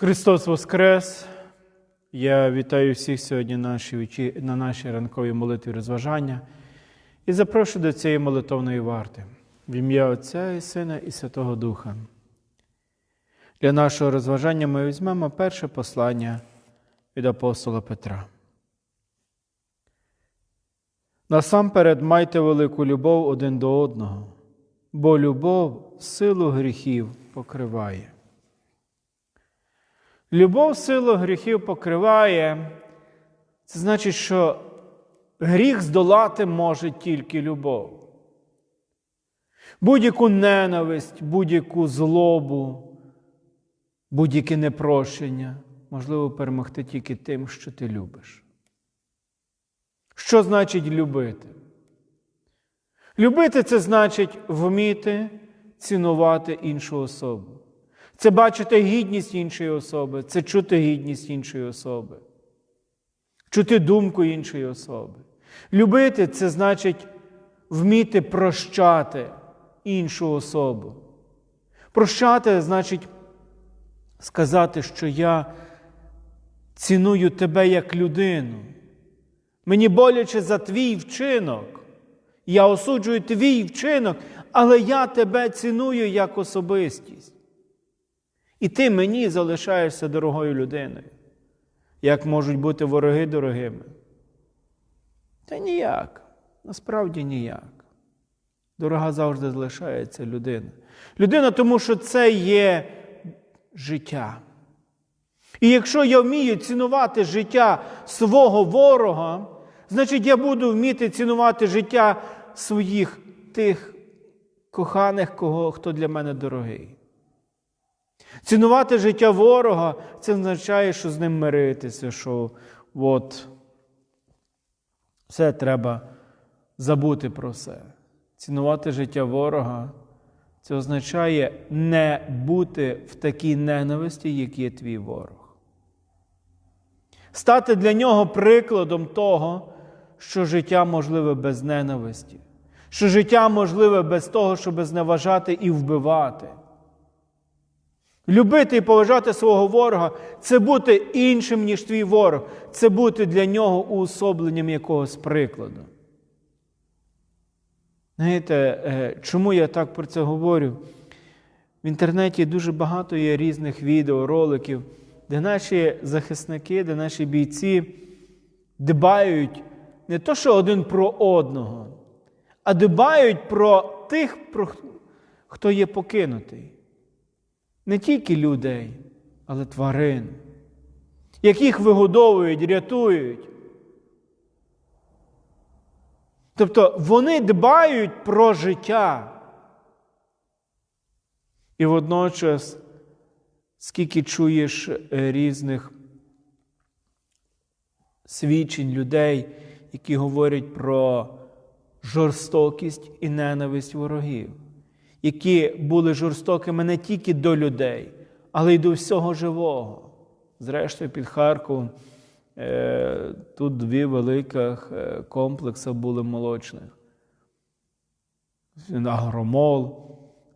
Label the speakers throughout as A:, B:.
A: Христос Воскрес! Я вітаю всіх сьогодні на нашій, на нашій ранковій молитві розважання і запрошую до цієї молитовної варти в ім'я Отця і Сина і Святого Духа. Для нашого розважання ми візьмемо перше послання від апостола Петра. Насамперед майте велику любов один до одного, бо любов силу гріхів покриває. Любов силу гріхів покриває. Це значить, що гріх здолати може тільки любов. Будь-яку ненависть, будь-яку злобу, будь-яке непрощення можливо перемогти тільки тим, що ти любиш. Що значить любити? Любити це значить вміти цінувати іншу особу. Це бачити гідність іншої особи, це чути гідність іншої особи, чути думку іншої особи. Любити це значить вміти прощати іншу особу. Прощати значить сказати, що я ціную тебе як людину. Мені боляче за твій вчинок. Я осуджую твій вчинок, але я тебе ціную як особистість. І ти мені залишаєшся дорогою людиною. Як можуть бути вороги дорогими? Та ніяк. Насправді ніяк. Дорога завжди залишається людина. Людина, тому що це є життя. І якщо я вмію цінувати життя свого ворога, значить я буду вміти цінувати життя своїх тих коханих, кого, хто для мене дорогий. Цінувати життя ворога це означає, що з ним миритися, що от все треба забути про все. Цінувати життя ворога це означає не бути в такій ненависті, як є твій ворог. Стати для нього прикладом того, що життя можливе без ненависті, що життя можливе без того, щоб зневажати і вбивати. Любити і поважати свого ворога це бути іншим, ніж твій ворог, це бути для нього уособленням якогось прикладу. Знаєте, е, чому я так про це говорю? В інтернеті дуже багато є різних відео, роликів, де наші захисники, де наші бійці дбають не то, що один про одного, а дбають про тих, про хто є покинутий не тільки людей, але тварин, яких вигодовують, рятують. Тобто вони дбають про життя. І водночас, скільки чуєш е, різних свідчень людей, які говорять про жорстокість і ненависть ворогів які були жорстокими не тільки до людей, але й до всього живого. Зрештою, під Харковом е, тут дві великих е, комплекси були молочних. Агромол,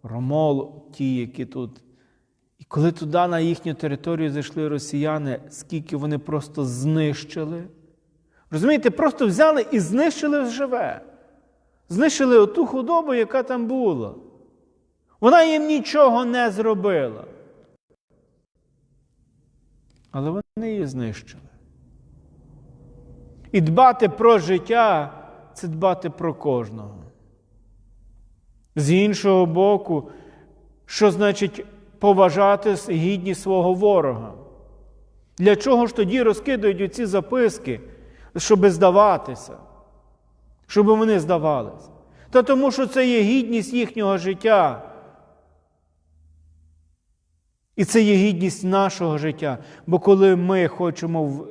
A: Ромол, ті, які тут. І коли туди на їхню територію зайшли росіяни, скільки вони просто знищили. Розумієте, просто взяли і знищили живе. Знищили оту худобу, яка там була. Вона їм нічого не зробила. Але вони її знищили. І дбати про життя це дбати про кожного. З іншого боку, що значить поважати гідність свого ворога? Для чого ж тоді розкидають оці записки, щоб здаватися, щоб вони здавалися? Та тому, що це є гідність їхнього життя. І це є гідність нашого життя. Бо коли ми хочемо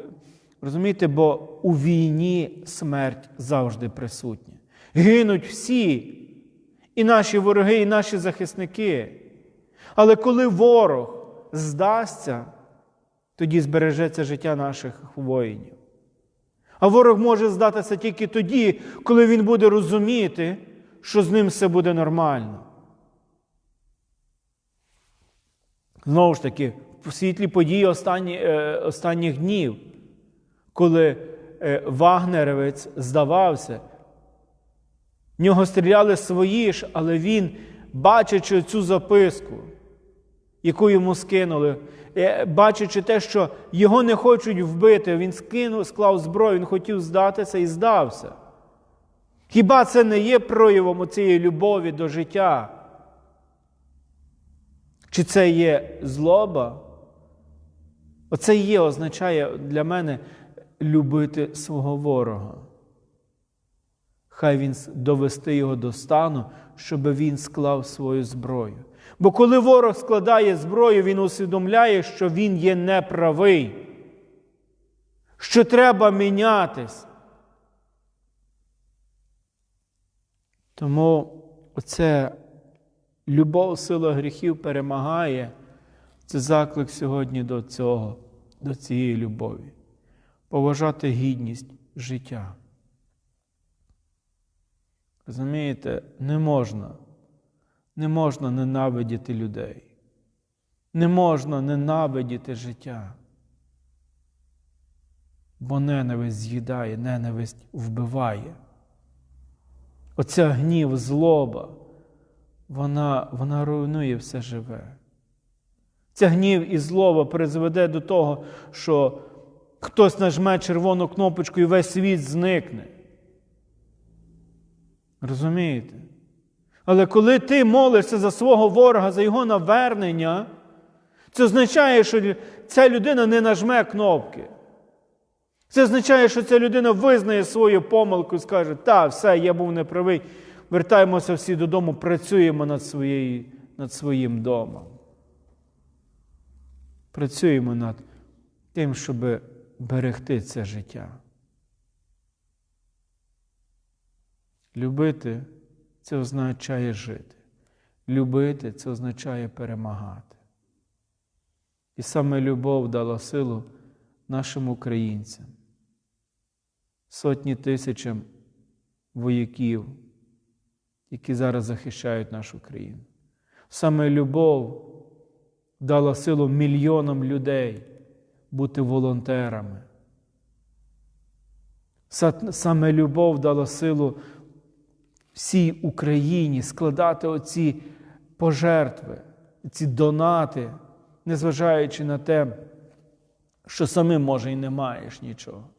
A: розумієте, бо у війні смерть завжди присутня. Гинуть всі, і наші вороги, і наші захисники. Але коли ворог здасться, тоді збережеться життя наших воїнів. А ворог може здатися тільки тоді, коли він буде розуміти, що з ним все буде нормально. Знову ж таки, в світлі подій останні, е, останніх днів, коли е, Вагнерівець здавався. В нього стріляли свої ж, але він, бачачи цю записку, яку йому скинули, е, бачачи те, що його не хочуть вбити, він скинув, склав зброю, він хотів здатися і здався. Хіба це не є проявом цієї любові до життя? Чи це є злоба? Оце є, означає для мене любити свого ворога. Хай він довести його до стану, щоб він склав свою зброю. Бо коли ворог складає зброю, він усвідомляє, що він є неправий, що треба мінятись. Тому оце любов, сила гріхів перемагає. Це заклик сьогодні до цього, до цієї любові. Поважати гідність життя. Розумієте, не можна, не можна ненавидіти людей. Не можна ненавидіти життя. Бо ненависть з'їдає, ненависть вбиває. Оця гнів, злоба, вона, вона руйнує все живе. Ця гнів і злоба призведе до того, що хтось нажме червону кнопочку і весь світ зникне. Розумієте? Але коли ти молишся за свого ворога, за його навернення, це означає, що ця людина не нажме кнопки. Це означає, що ця людина визнає свою помилку і скаже, та, все, я був неправий, вертаємося всі додому, працюємо над, своєю, над своїм домом. Працюємо над тим, щоб берегти це життя. Любити це означає жити. Любити це означає перемагати. І саме любов дала силу нашим українцям, сотні тисячам вояків, які зараз захищають нашу країну. Саме любов дала силу мільйонам людей бути волонтерами. Саме любов дала силу всій Україні складати оці пожертви, ці донати, незважаючи на те, що самим, може, і не маєш нічого.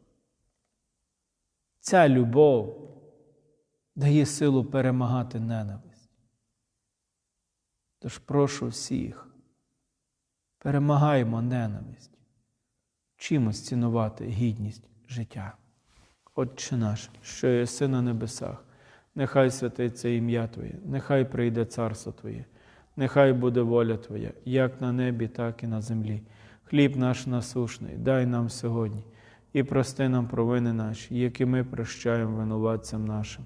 A: Ця любов дає силу перемагати ненависть. Тож прошу всіх, перемагаємо ненависть, вчимось цінувати гідність життя. Отче наш, що є си на небесах, нехай святиться ім'я Твоє, нехай прийде царство Твоє, нехай буде воля Твоя, як на небі, так і на землі. Хліб наш насушний, дай нам сьогодні і прости нам провини наші, які ми прощаємо винуватцям нашим,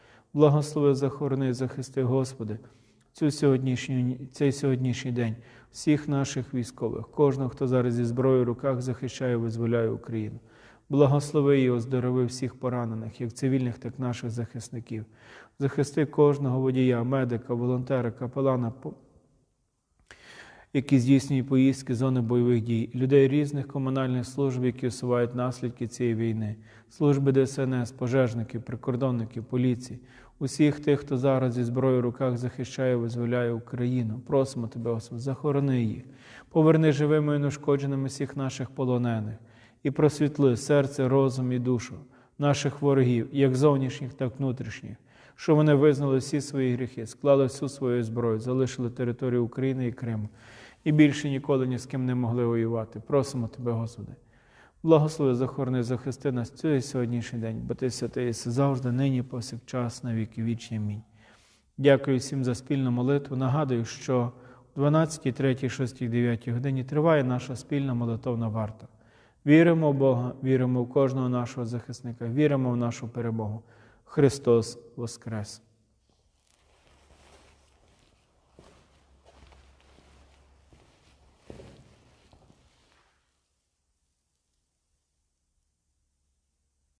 A: Благослови, захорони, захисти, Господи, цю сьогоднішню, цей сьогоднішній день всіх наших військових, кожного, хто зараз зі зброєю в руках захищає, визволяє Україну. Благослови і оздорови всіх поранених, як цивільних, так і наших захисників. Захисти кожного водія, медика, волонтера, капелана які здійснюють поїздки зони бойових дій, людей різних комунальних служб, які усувають наслідки цієї війни, служби ДСНС, пожежників, прикордонників, поліції, усіх тих, хто зараз зі зброєю в руках захищає, визволяє Україну. Просимо тебе, Господи, захорони їх, поверни живими і неушкодженими всіх наших полонених. І просвітли серце, розум і душу наших ворогів, як зовнішніх, так і внутрішніх, що вони визнали всі свої гріхи, склали всю свою зброю, залишили територію України і Криму і більше ніколи ні з ким не могли воювати. Просимо тебе, Господи. Благослови, захорони, захисти нас цей сьогоднішній день, бо ти святий єси завжди, нині, повсякчас, на віки вічні. Амінь. Дякую всім за спільну молитву. Нагадую, що о 12, 3, 6, 9 годині триває наша спільна молитовна варта. Віримо в Бога, віримо в кожного нашого захисника, віримо в нашу перемогу. Христос Воскрес!